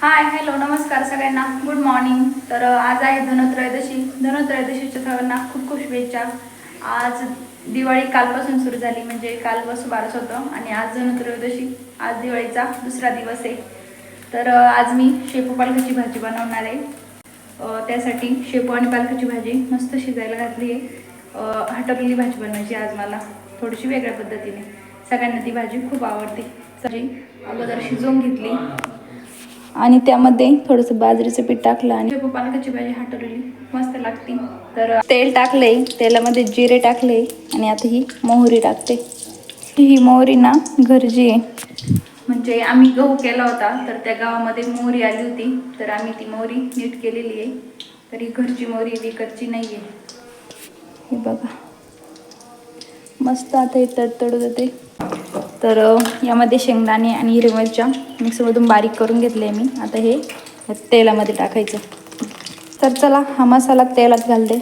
Hi hello नमस्कार सगळ्यांना. Good morning तर आज आहे धनत्रयोदशी. धनत्रयोदशीच्या सर्वांना खूप खूप शुभेच्छा. आज दिवाळी कालपासून सुरू झाली म्हणजे काल बारस होतं. आणि आज धनत्रयोदशी आज दिवाळीचा दुसरा दिवस आहे. तर आज मी शेपू पालकाची भाजी बनवणार आहे. त्यासाठी शेपू आणि पालकाची भाजी मस्त शिजायला घातली आहे. हटवलेली भाजी बनवायची आज मला थोडीशी वेगळ्या पद्धतीने. सगळ्यांना ती भाजी खूप आवडते. भाजी अगोदर शिजवून घेतली. आणि त्यामध्ये थोडंसं बाजरीचं पीठ टाकलं आणि पालकाची भाजी हटवलेली. मस्त लागते. तर तेल टाकले तेलामध्ये जिरे टाकले आणि आता ही मोहरी टाकते. ही मोहरी ना घरची आहे. म्हणजे आम्ही गहू केला होता तर त्या गावामध्ये मोहरी आली होती. तर आम्ही ती मोहरी नीट केलेली आहे. तर ही घरची मोहरी विकतची नाही आहे. हे बघा. मस्त आता हे तडतडू देते. तर यामध्ये शेंगदाणे आणि हिरव्या मिरच्या मिक्सरमधून बारीक करून घेतले मी. आता हे तेलामध्ये टाकायचं. तर चला हा मसाला तेलात घालते.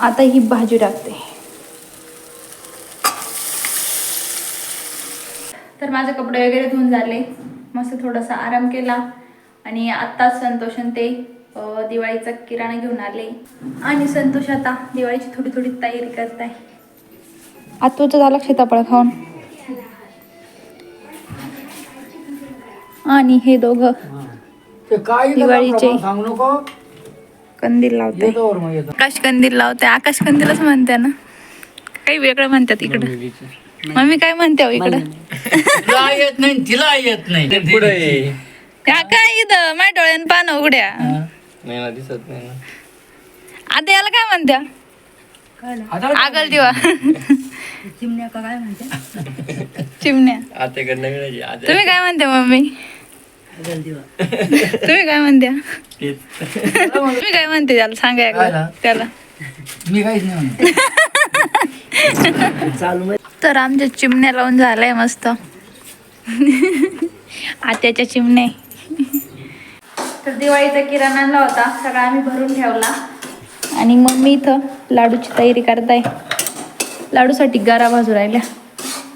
आता ही भाजी टाकते. तर माझे कपडे वगैरे धुवून झाले. मस्त थोडासा आराम केला. आणि आत्ताच संतोषण ते दिवाळीचा किराणा घेऊन आले. आणि संतोष आता दिवाळीची थोडी थोडी तयारी करत आहे आतूचं झालं सीताफळ खाऊन. आणि हे दोघं ते काय दिवाळीचे. कंदील लावते आकाश कंदील लावते आकाश कंदीलच म्हणते ना. काही वेगळं म्हणतात इकडं. मम्मी काय म्हणते हो इकडं? तिला येत नाही तिला येत नाही. पुढे त्या काय इथं माझ्या डोळ्यान पान उघड्या. नाही ना दिसत नाही ना. आता याला काय म्हणत्या? आगल दिवा. चिमण्या आत्याकडे नवीन आहे तुम्ही काय म्हणते मम्मी? तुम्ही काय म्हणत्या? तुम्ही काय म्हणते त्याला? सांगा एकदा. काय? त्याला. मी काहीच नाही म्हणत. तर आमच्या चिमण्या लावून झालाय मस्त. आत्याच्या चिमणे तर दिवाळीचा किराणा आणला होता. सगळा आम्ही भरून ठेवला. आणि मग मी इथं लाडूची तयारी करताय. लाडूसाठी गारा भाजू राहिल्या.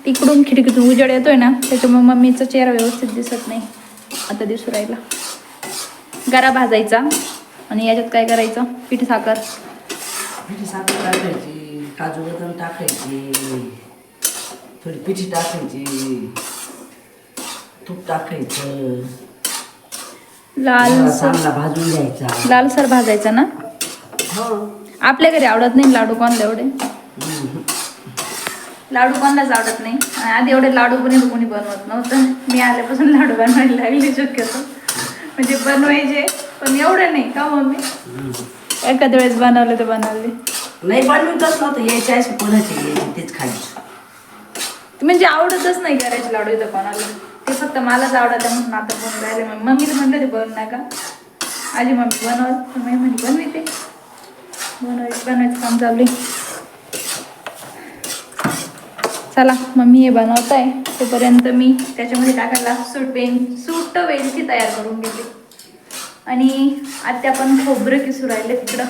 तिकडून खिडकीतून उजेड येतोय ना त्याच्यामुळे मम्मीचा चेहरा व्यवस्थित दिसत नाही. आता दिसू राहिला. गारा भाजायचा आणि याच्यात काय करायचं? पीठ साखर. पिठी साखर टाकायची काजू बदाम टाकायची थोडी पिठी टाकायची तूप टाकायचं. लाल जरा चांगला भाजून घ्यायचा. लालसर भाजायचा ना? हो. आपल्या घरी आवडत नाही लाडू कोणाला एवढे? लाडू कोणालाच आवडत नाही. आधी एवढे लाडू पण कोणी बनवत नव्हतं. मी आल्यापासून लाडू बनवायला लागले शक्यतो. म्हणजे बनवायचे पण एवढे नाही. का मम्मी? एखाद्या वेळेस बनवले तर बनवले. नाही बनवतच नव्हतं. यायच्या अशी कोणाची यायची तेच खायचं म्हणजे आवडतच नाही करायचे लाडू इथं कोणाला. ते फक्त मलाच आवडतं म्हणून आता बनवून राहिले. मग मम्मी तर ते बनवू नका. आजी मम्मी बनवत पण मी म्हणे बनविते. बनवायचं बनवायचं काम चालू आहे. चला मम्मी हे बनवत आहे तोपर्यंत मी त्याच्यामध्ये टाकायला सूट बेन सूट वेलची तयार करून घेते. आणि आत्या पण खोबरं किसू राहिले तिकडं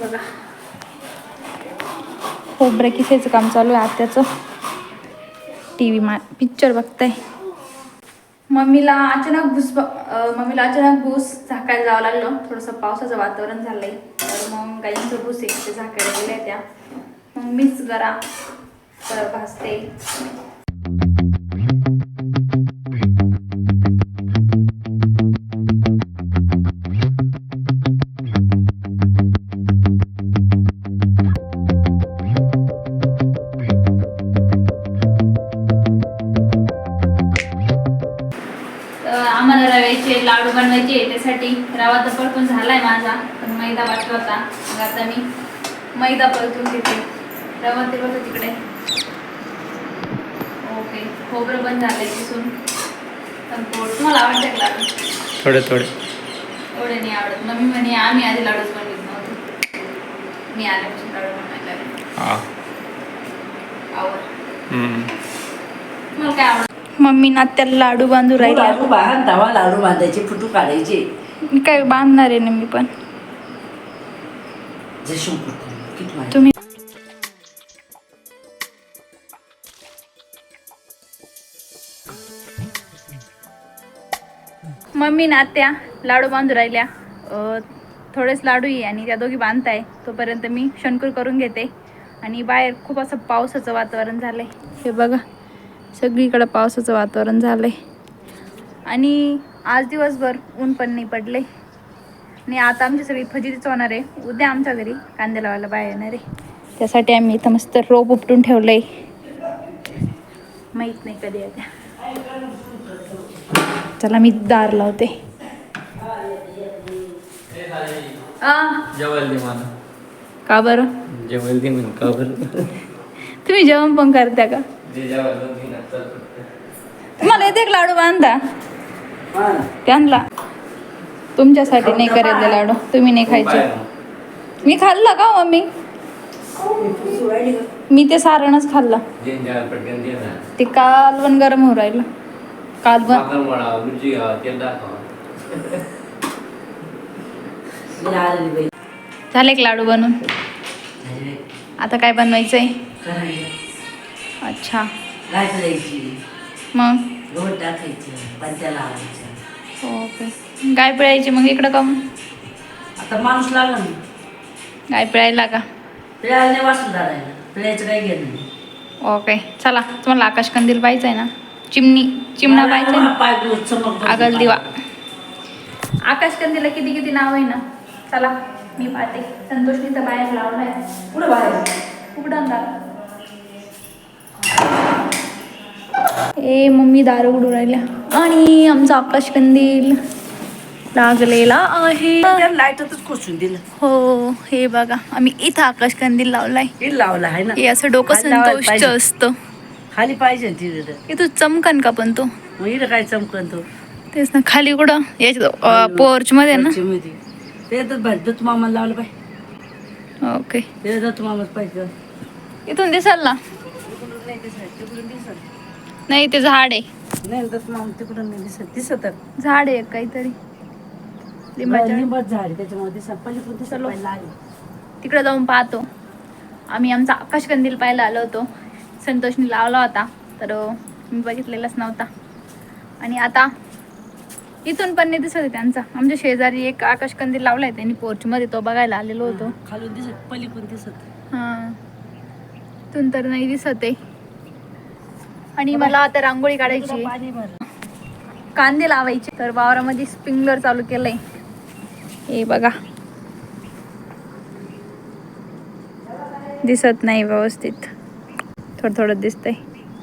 बघा. खोबरं किसायचं काम चालू आहे आत्याचं. टी व्ही मा पिक्चर बघताय. मम्मीला अचानक भूस मम्मीला अचानक भूस झाकायला जावं लागलं. थोडंसं पावसाचं वातावरण झालंय. तर मग गाईंचं भूस एक झाकायला गेल्या त्या. मग मीच जरा तर भासते. रवा तर परतून झालाय माझा पण मैदा वाटला होता. मग आता मी मैदा परतून घेते. रवा ते बघा तिकडे. ओके खोबरं पण झालंय किसून पण पोट तुम्हाला आवडते का लाडू? थोडे थोडे. एवढे नाही आवडत. मम्मी म्हणे आम्ही आधी लाडूच बनवित नव्हतो. मी आल्यापासून लाडू बनवायला लागले. हा. आवड. हम्म. तुम्हाला काय आवडत? मम्मी ना त्याला लाडू बांधू लाडू तवा लाडू बांधायचे फुटू काढायचे. काय बांधणार आहे ना मी पण. तुम्ही मम्मी नात्या लाडू बांधू राहिल्या. थोडेच लाडू आहे आणि त्या दोघी बांधताय. तोपर्यंत मी शणकूर करून घेते. आणि बाहेर खूप असं पावसाचं वातावरण झालं आहे हे बघा सगळीकडं पावसाचं वातावरण झालं आहे आणि आज दिवसभर ऊन पण नाही पडले. आणि आता आमची सगळी फजितीच होणार आहे. उद्या आमच्या घरी कांदे लावायला बाहेर येणार आहे. त्यासाठी आम्ही इथं मस्त रोप उपटून ठेवलंय. माहीत नाही कधी येत्या. चला मी दार लावते. मला. का बरं? का बरं? तुम्ही जेवण पण करता का. तुम्हाला येते एक लाडू बांधा. त्यांना. तुमच्यासाठी नाही करेल ते लाडू. तुम्ही नाही खायचे. मी खाल्लं का हो मम्मी? मी ते सारणच खाल्लं. ते कालवण गरम होऊ राहिलं. कालवण. झाले एक लाडू बाई. आता काय बनवायचंय. अच्छा. मग? ओके. गाय पिळायची मग इकडं का आता माणूस लागला ना. गाय पिळायला का? पिळायला वाचून धरायला. पिळायचं काही घेत नाही. ओके. चला तुम्हाला आकाश कंदील पाहिजे आहे ना? चिमणी चिमणा पाहिजे आगल दिवा. आकाश कंदीला किती किती नाव आहे ना? चला मी पाहते. संतोषनी तर बाहेर लावलाय. पुढे बाहेर? उघडा ए मम्मी दार उघडू राहिल्या. आणि आमचा आकाश कंदील लागलेला आहे. लाईटातच कोसून दिलं. हो हे बघा आम्ही इथं आकाश कंदील लावलाय. लावलं आहे ना? हे असं डोकं खाली लावायला संतोषचं पाहिजे. असतं. खाली पाहिजे ना तिथे इथं चमकन का पण तो? मग इथं काय चमकन तो? तेच ना खाली कुठं? याच्या पोर्च मध्ये ना? चिमणी. ते तर भाई दत्त मामाला लावलं पाहिजे ओके. ते दत्त मामाच पाहिजे. इथून दिसाल ना नाही ते झाड आहे. नाही दत्त मामा तिकडून नाही दिसत. दिसत झाड आहे काहीतरी. लिंबाच्या झाड. त्याच्यामुळे दिसत पहिले पण दिसत चलो. पहिले. तिकडे जाऊन पाहतो. आम्ही आमचा आकाश कंदील पाहायला आलो होतो. संतोषने लावला होता तर अं, मी बघितलेलाच नव्हता. आणि आता इथून पण नाही दिसत आहे त्यांचा. आमच्या शेजारी एक आकाश कंदील लावलाय त्यांनी पोर्चमध्ये तो बघायला आलेलो होतो. खालून दिसत पली पण दिसत. हां. इथून तर नाही दिसत आहे. आणि मला आता रांगोळी काढायची कांदे लावायचे तर वावरामध्ये स्प्रिंगलर चालू केलंय. हे बघा. दिसत नाही व्यवस्थित. थोडं थोडं दिसतंय.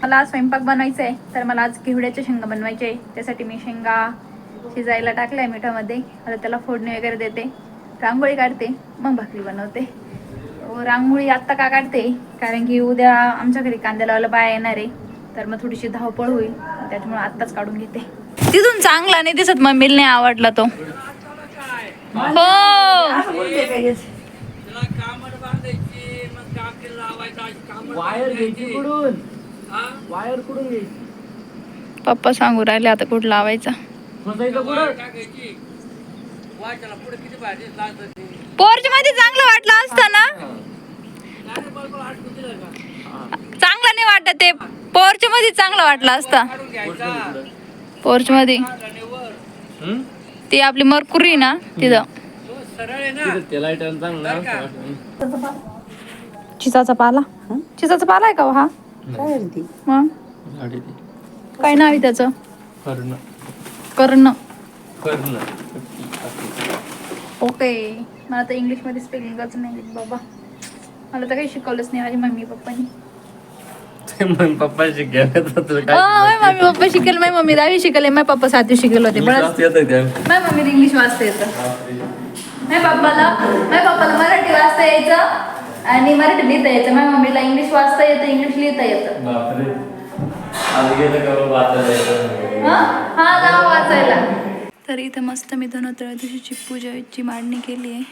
मला आज स्वयंपाक बनवायचा आहे तर मला आज किवड्याच्या शेंगा बनवायचे आहे त्यासाठी मी शेंगा शिजायला टाकल्या आहे मिठामध्ये. आता त्याला फोडणी वगैरे देते. रांगोळी काढते मग भाकरी बनवते. रांगोळी आत्ता का काढते? कारण की उद्या आमच्या घरी कांद्या लावायला बाया येणार आहे. तर मग थोडीशी धावपळ होईल. त्याच्यामुळे आत्ताच काढून घेते. तिथून चांगला नाही दिसत मम्मीला नाही आवडला तो. हो. हे? वायर कुठून पप्पा सांगू राहिले आता कुठं लावायचा. पोर्च मध्ये चांगलं वाटलं असतं ना? चांगलं नाही वाटत ते पोर्च मध्ये चांगलं वाटलं असतं. पोर्च मध्ये? ती आपली मरकुरी ना तिथं. चिचाचा पाला? चिचाचा पाला आहे का हो हा? काय मग? नाव आहे त्याचं? कर्ण. कर्ण. कर्ण. ओके. मला तर इंग्लिशमध्ये स्पेलिंगच नाही बाबा. मला तर काही शिकवलंच नाही माझ्या मम्मी पप्पानी मग पप्पा तुला काय माझी मम्मी पप्पा शिकेल माझी मम्मी दहावी शिकले माझे पप्पा सातवी शिकेल होते बरं वाचता येतं माझ्या मम्मीला इंग्लिश वाचता येतं. माझ्या पप्पाला माझ्या पप्पाला मराठी वाचता यायचं आणि मराठी लिहिता यायचं. माझ्या मम्मीला इंग्लिश वाचता येतं इंग्लिश लिहिता येतं. बापरे. आज गेलं का बाबा आता जायचं हं? हा नाव वाचायला. तर इथं मस्त मी धनत्रयोदशीची पूजेची मांडणी केली आहे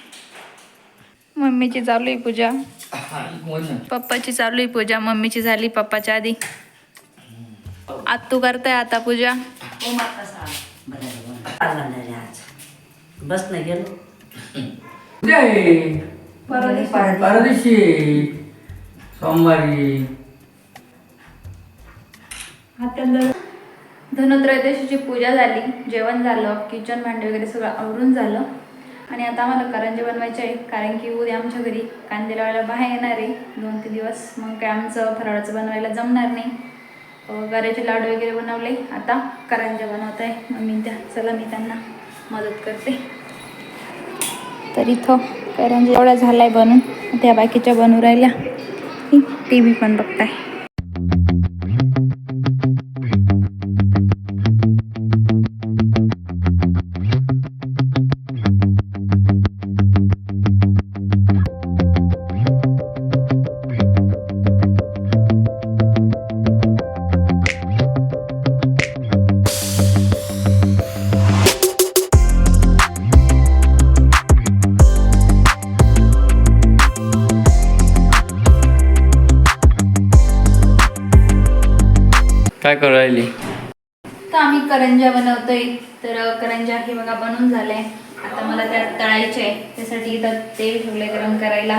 मम्मीची चालू आहे पूजा. पप्पाची चालू आहे पूजा मम्मीची झाली पप्पाच्या आधी. आत्तू करताय आता पूजा. आज बस नाही गेलो. सोमवारी धनत्रयोदशीची पूजा झाली जेवण झालं किचन भांडे वगैरे सगळं आवरून झालं. आणि आता आम्हाला करंजे बनवायचे आहे कारण की उद्या आमच्या घरी कांदे लावायला बाहेर येणार आहे दोन तीन दिवस. मग काय आमचं फराळाचं बनवायला जमणार नाही. गऱ्याचे लाडू वगैरे बनवले. आता करंजे बनवत आहे मम्मी त्या चला मी त्यांना मदत करते. तर इथं करंजे एवढा झालाय बनून. त्या बाकीच्या बनवू राहिल्या. टी व्ही पण बघताय. काय करू राहिली? तर आम्ही करंजा बनवतोय. तर करंजा हे बघा बनून झालंय. आता मला त्या तळायचे आहे. त्यासाठी इथं तेल ठेवलंय गरम करायला.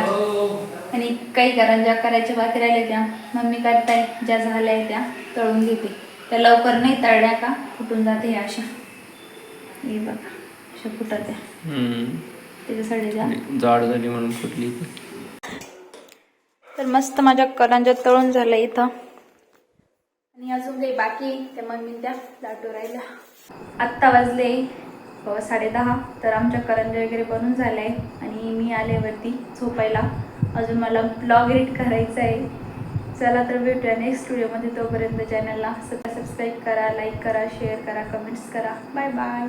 आणि काही करंजा करायच्या बाकी राहिल्या त्या. मम्मी करताय ज्या झाल्या त्या तळून घेते. त्या लवकर नाही तळल्या का? फुटून जाते ह्या अशा. हे बघा अशा फुटत त्या त्याच्यासाठी त्या. जाड झाली म्हणून फुटली. तर मस्त माझ्या करंजा तळून झाल्या इथं. आणि अजून काही बाकी ते मग मी त्या लाटू राहिल्या. आत्ता वाजले साडे साडेदहा. तर आमच्या करंजे वगैरे बनून झाले. आहे आणि मी आले वरती झोपायला. अजून मला ब्लॉग एडिट करायचा आहे. चला तर भेटूया नेक्स्ट व्हिडिओमध्ये तोपर्यंत चॅनलला सबस्क्राईब करा लाईक करा शेअर करा कमेंट्स करा. Bye bye